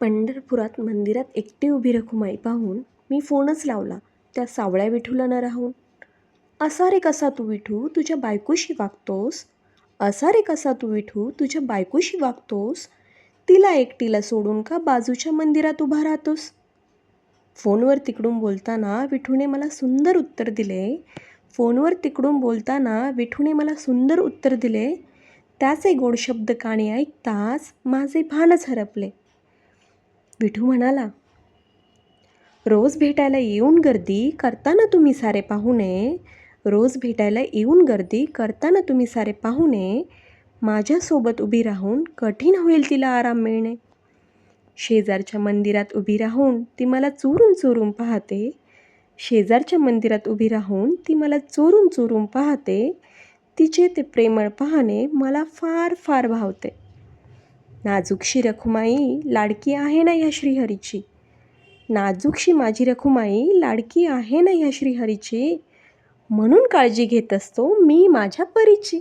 पंढरपुरात मंदिरात एकटी उभी रखुमाई पाहून मी फोनच लावला त्या सावळ्या विठूला न राहून. असा रे कसा तू विठू तुझ्या बायकोशी वागतोस? असा रे कसा तू विठू तुझ्या बायकोशी वागतोस? तिला एकटीला सोडून का बाजूच्या मंदिरात उभा राहतोस? फोनवर तिकडून बोलताना विठूने मला सुंदर उत्तर दिले. फोनवर तिकडून बोलताना विठूने मला सुंदर उत्तर दिले. त्याचे गोड शब्द कानी ऐकताच माझे भानच हरपले. विठू म्हणाला रोज भेटायला येऊन गर्दी करताना तुम्ही सारे पाहुणे रोज भेटायला येऊन गर्दी करताना तुम्ही सारे पाहुणे माझ्यासोबत उभी राहून कठीण होईल तिला आराम मिळणे. शेजारच्या मंदिरात उभी राहून ती मला चोरून चोरून पाहते. शेजारच्या मंदिरात उभी राहून ती मला चोरून चोरून पाहते. तिचे ते प्रेमळ पाहणे मला फार फार भावते. नाजूकशी रखुमाई लाडकी आहे ना ह्या श्रीहरीची? नाजूकशी माझी रखुमाई लाडकी आहे ना ह्या श्रीहरीची? म्हणून काळजी घेत असतो मी माझ्या परीची.